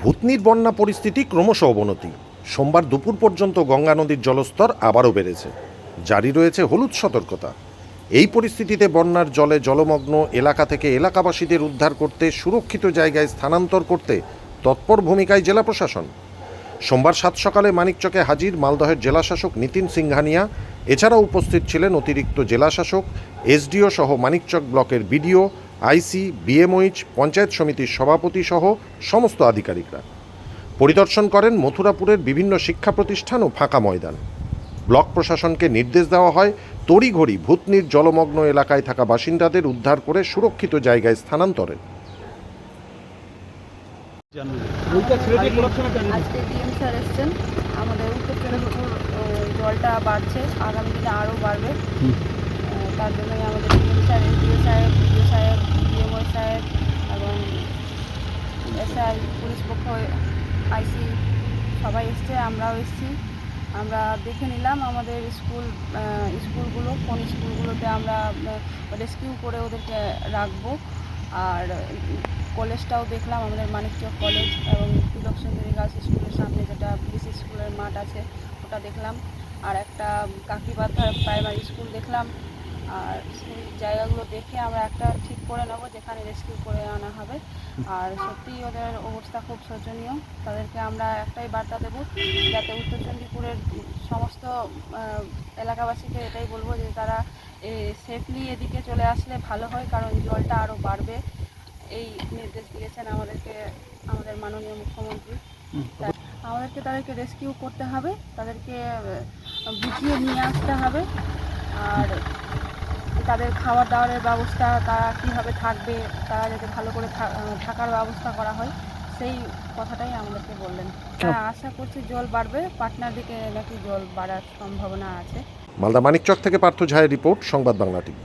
ভূতনির বন্যা পরিস্থিতি ক্রমশ অবনতি। সোমবার দুপুর পর্যন্ত গঙ্গা নদীর জলস্তর আবারও বেড়েছে। জারি রয়েছে হলুদ সতর্কতা। এই পরিস্থিতিতে বন্যার জলে জলমগ্ন এলাকা থেকে এলাকাবাসীদের উদ্ধার করতে, সুরক্ষিত জায়গায় স্থানান্তর করতে তৎপর ভূমিকায় জেলা প্রশাসন। সোমবার সাত সকালে মানিকচকে হাজির মালদহের জেলাশাসক নিতিন সিংহানিয়া, এছাড়াও উপস্থিত ছিলেন অতিরিক্ত জেলাশাসক, এসডিও সহ মানিকচক ব্লকের বিডিও আইসি বিএমওইচ পঞ্চায়েত সমিতির সভাপতি সহ সমস্ত আধিকারিকরা। পরিদর্শন করেন মথুরাপুরের বিভিন্ন শিক্ষা প্রতিষ্ঠান ও ফাঁকা ময়দান। ব্লক প্রশাসনকে নির্দেশ দেওয়া হয় তড়িঘড়ি ভূতনির জলমগ্ন এলাকায় থাকা বাসিন্দাদের উদ্ধার করে সুরক্ষিত জায়গায় স্থানান্তরে আজকে ডিএম স্যার এসছেন। আমাদের উত্তর চন্দ্রপুর জলটা বাড়ছে। আগামী দিনে আরও বাড়বে। তার জন্যই আমাদের স্যার, এসডিও সাহেব বিডিও সাহেব ডিএমও সাহেব এবং এসআই, পুলিশ পক্ষ, আইসি সবাই এসছে, আমরাও এসছি। আমরা দেখে নিলাম আমাদের স্কুল স্কুলগুলো, কোন স্কুলগুলোতে আমরা রেস্কিউ করে ওদেরকে রাখব। আর কলেজটাও দেখলাম, আমাদের মানিকচক কলেজ এবং তিলক সুন্দরী গার্লস স্কুলের সামনে যেটা বিএসসি স্কুলের মাঠ আছে, ওটা দেখলাম। আর একটা কাকিবাথা প্রাইমারি স্কুল দেখলাম। আর সেই জায়গাগুলো দেখে আমরা একটা ঠিক করে নেব যেখানে রেস্কিউ করে আনা হবে। আর সত্যিই ওদের অবস্থা খুব শোচনীয়। তাদেরকে আমরা একটাই বার্তা দেবো যাতে উত্তর চণ্ডীপুরের সমস্ত এলাকাবাসীকে এটাই বলব যে তারা সেফলি এদিকে চলে আসলে ভালো হয় কারণ জলটা আরও বাড়বে। এই নির্দেশ দিয়েছেন আমাদেরকে আমাদের মাননীয় মুখ্যমন্ত্রী। আমাদেরকে তাদেরকে রেস্কিউ করতে হবে তাদেরকে বুঝিয়ে নিয়ে আসতে হবে। আর তাদের খাওয়ার দাওয়ারের ব্যবস্থা তারা কীভাবে থাকবে তারা যাতে ভালো করে থাকার ব্যবস্থা করা হয় সেই কথাটাই আমাদেরকে বললেন। আশা করছি জল বাড়বে পাটনার দিকে নাকি জল বাড়ার সম্ভাবনা আছে। মালদা মানিকচক থেকে পার্থ ঝায়ের রিপোর্ট সংবাদ বাংলা টিভি।